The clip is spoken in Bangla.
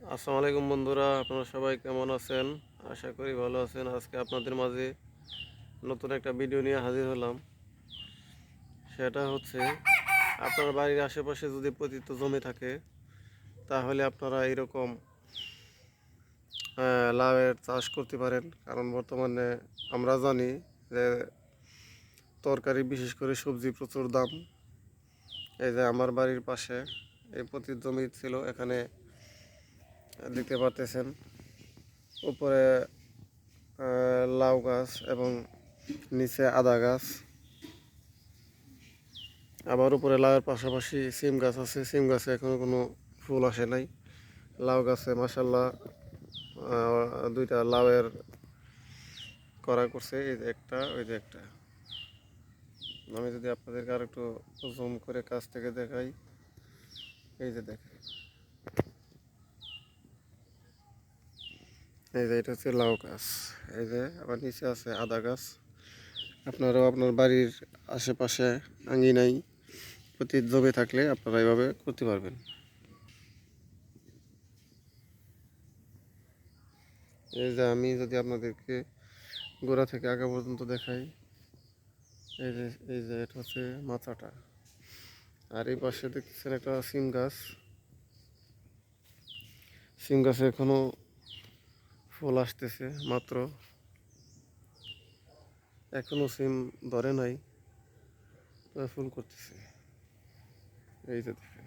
আসসালামু আলাইকুম বন্ধুরা, আপনারা সবাই কেমন আছেন? আশা করি ভালো আছেন। আজকে আপনাদের মাঝে নতুন একটা ভিডিও নিয়ে হাজির হলাম। সেটা হচ্ছে, আপনার বাড়ির আশেপাশে যদি পতিত জমি থাকে, তাহলে আপনারা এরকম লাউয়ের চাষ করতে পারেন। কারণ বর্তমানে আমরা জানি যে তরকারি বিশেষ করে সবজি প্রচুর দাম। এই যে আমার বাড়ির পাশে এই পতিত জমি ছিল, এখানে দেখতে পারতেছেন। উপরে লাউ গাছ এবং নিচে আদা গাছ। আবার উপরে লাউয়ের পাশাপাশি সিম গাছ আছে। সিম গাছে এখনও কোনো ফুল আসে নাই। লাউ গাছে মাসাল্লাহ দুইটা লাউয়ের করা করছে। এই যে একটা, ওই যে একটা। আমি যদি আপনাদেরকে আর একটু জুম করে কাছ থেকে দেখাই। এই যে দেখেন। এই যে এটা হচ্ছে লাউ গাছ। এই যে আবার নিচে আছে আদা গাছ। আপনারাও আপনার বাড়ির আশেপাশে আঙ্গিনাই প্রতি জমে থাকলে আপনারা এইভাবে করতে পারবেন। এই যে আমি যদি আপনাদেরকে গোড়া থেকে আগা পর্যন্ত দেখাই, এই যে এই যে এটা হচ্ছে মাথাটা আর এই পাশে দেখতেছেন একটা সিম গাছ। সিম গাছে এখনও ফুল আসতেছে মাত্র। এখনও সিম ধরে নাই তবে ফুল করতেছে। এই যে দেখেন।